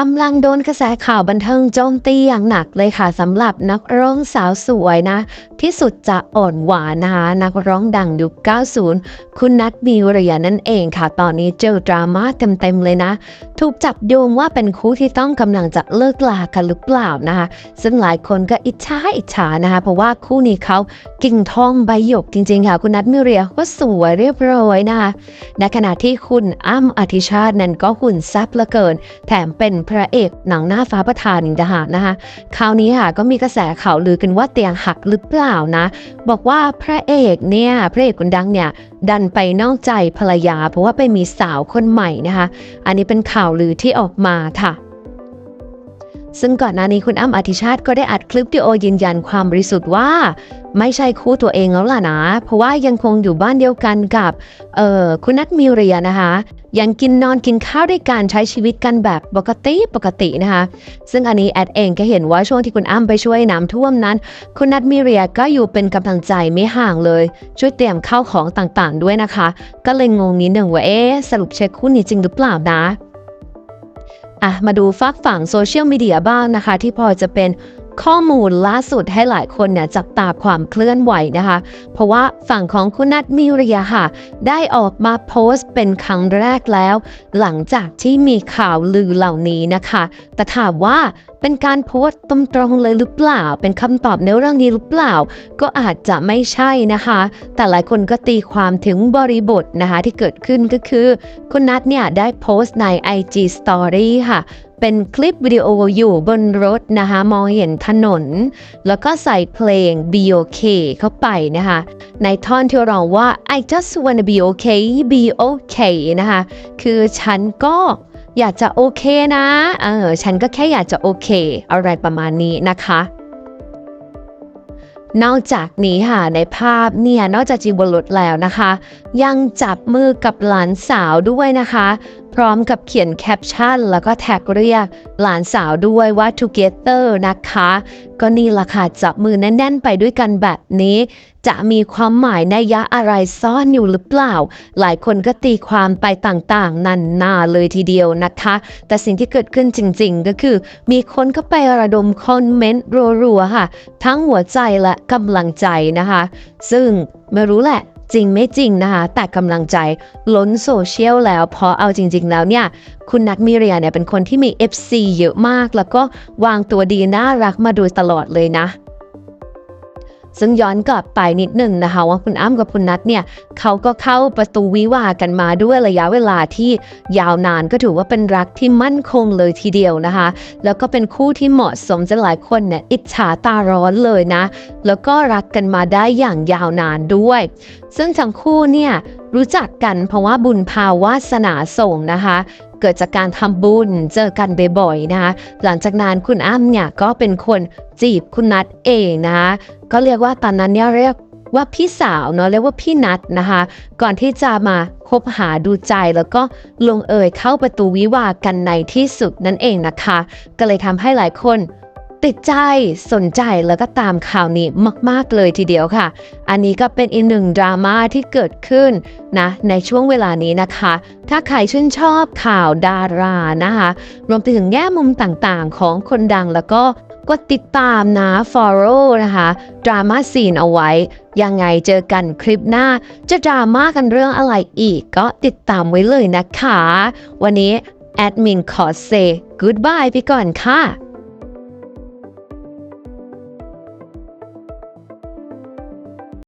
กำลังโดนกระแสข่าวบันเทิงโจมตีอย่างหนักเลยค่ะสำหรับนักร้องสาวสวยนะ ที่สุดจะอ่อนหวานนะคะนักร้องดังยุค 90 คุณนัทมีเรียนั่นเองค่ะ ตอนนี้เจอดราม่าเต็มๆเลยนะ ถูกจับโยงว่าเป็นคู่ที่ต้องกำลังจะเลิกลากันหรือเปล่านะคะ ซึ่งหลายคนก็อิจฉาอิจฉานะคะ เพราะว่าคู่นี้เขากิ่งทองใบหยกจริงๆค่ะ คุณนัทมิเรียก็สวยเรียบร้อยนะคะในขณะที่คุณอ้ำอธิชาตินั้นก็หุ่นแซ่บเหลือเกิน แถมเป็นพระเอกหนังหน้าฟ้าประธานอีกต่าหานะคะ คราวนี้ค่ะก็มีกระแสข่าวลือกันว่าเตียงหักหรือเปล่านะ บอกว่าพระเอกเนี่ยพระเอกคนดังเนี่ยดันไปนอกใจภรรยา เพราะว่าไปมีสาวคนใหม่นะคะ อันนี้เป็นข่าวลือที่ออกมาค่ะ ซึ่งก่อนหน้านี้คุณอ้ำอธิชาติก็ได้อัดคลิปวิดีโอยืนยันความบริสุทธิ์ว่า ไม่ใช่คู่ตัวเองแล้วล่ะนะ เพราะว่ายังคงอยู่บ้านเดียวกันกับเอ่อคุณนัทมิเรียนะคะ ยังกินนอนกินข้าวด้วยกันใช้ชีวิตกันแบบปกติปกตินะคะ ซึ่งอันนี้แอดเองก็เห็นว่าช่วงที่คุณอ้ำไปช่วยน้ำท่วมนั้น คุณนัทมิเรียก็อยู่เป็นกำลังใจไม่ห่างเลย ช่วยเตรียมข้าวของต่างๆ ด้วยนะคะ ก็เลยงงนิดหนึ่งว่าเอ๊สรุปเช็คคู่นี้จริงหรือเปล่านะ อะมาดูฝากฝั่งโซเชียลมีเดียบ้างนะคะ ที่พอจะเป็น ข้อมูลล่าสุดให้หลายคนเนี่ยจับตาความเคลื่อนไหวนะคะ เพราะว่าฝั่งของคุณนัทมิเรียค่ะ ได้ออกมาโพสต์เป็นครั้งแรกแล้ว หลังจากที่มีข่าวลือเหล่านี้นะคะ แต่ถามว่าเป็นการโพสต์ตรงๆเลยหรือเปล่า เป็นคำตอบในเรื่องนี้หรือเปล่า ก็อาจจะไม่ใช่นะคะ แต่หลายคนก็ตีความถึงบริบทนะคะที่เกิดขึ้นก็คือ คุณนัทเนี่ยได้โพสต์ใน IG Story ค่ะ เป็นคลิปวิดีโออยู่บนรถนะคะมองเห็นถนน แล้วก็ใส่เพลง Be Okay เข้าไปนะคะในท่อนที่ร้องว่า I just wanna be okay be okay นะคะคือฉันก็อยากจะโอเคนะเออฉันก็แค่อยากจะโอเค อะไรประมาณนี้นะคะนอกจากนี้ค่ะในภาพเนี่ยนอกจากจีบนรถแล้วนะคะ ยังจับมือกับหลานสาวด้วยนะคะ พร้อมกับเขียนแคปชั่น แล้วก็แท็กเรียกหลานสาวด้วยว่า together นะคะ ก็นี่ละค่ะจับมือแน่น ๆ ไปด้วยกันแบบนี้ จะมีความหมายนัยยะอะไรซ่อนอยู่หรือเปล่า หลายคนก็ตีความไปต่างๆ นันนาเลยทีเดียวนะคะ แต่สิ่งที่เกิดขึ้นจริง ๆ ก็คือ มีคนเข้าไประดมคอมเมนต์รัวๆค่ะ ทั้งหัวใจและกำลังใจนะคะ ซึ่งไม่รู้แหละ จริงไม่จริงนะคะ แต่กำลังใจล้นโซเชียลแล้ว เพราะเอาจริง ๆ แล้วเนี่ย คุณนัทมิเรียเนี่ยเป็นคนที่มี FC เยอะมาก แล้วก็วางตัวดีน่ารักมาโดยตลอดเลยนะ ซึ่งย้อนกลับไปนิดหนึ่งนะคะว่าคุณอ้ำกับคุณนัทเนี่ยเขาก็เข้าประตูวิวากันมาด้วยระยะเวลาที่ยาวนานก็ถือว่าเป็นรักที่มั่นคงเลยทีเดียวนะคะ แล้วก็เป็นคู่ที่เหมาะสมจะหลายคนเนี่ยอิจฉาตาร้อนเลยนะ แล้วก็รักกันมาได้อย่างยาวนานด้วย ซึ่งทั้งคู่เนี่ย รู้จักกันเพราะว่าบุญภาวาสนาส่งนะคะ เกิดจากการทำบุญเจอกันบ่อยๆนะคะ หลังจากนั้นคุณอ้ำเนี่ยก็เป็นคนจีบคุณนัทเองนะคะก็เรียกว่าตอนนั้นเนี่ยเรียกว่าพี่สาวเนาะเรียกว่าพี่นัทนะคะ ก่อนที่จะมาคบหาดูใจแล้วก็ลงเอยเข้าประตูวิวากันในที่สุดนั่นเองนะคะ ก็เลยทำให้หลายคน ติดใจสนใจแล้วก็ตามข่าวนี้มาก ๆ เลยทีเดียวค่ะ อันนี้ก็เป็นอีกหนึ่งดราม่าที่เกิดขึ้นนะในช่วงเวลานี้นะคะ ถ้าใครชื่นชอบข่าวดารานะคะ รวมไปถึงแง่มุมต่างๆ ของคนดังแล้วก็กดติดตามนะ follow นะคะดราม่าซีนเอาไว้ ยังไงเจอกันคลิปหน้า จะดราม่ากันเรื่องอะไรอีก ก็ติดตามไว้เลยนะคะ วันนี้แอดมินขอเซ goodbye ไปก่อนค่ะ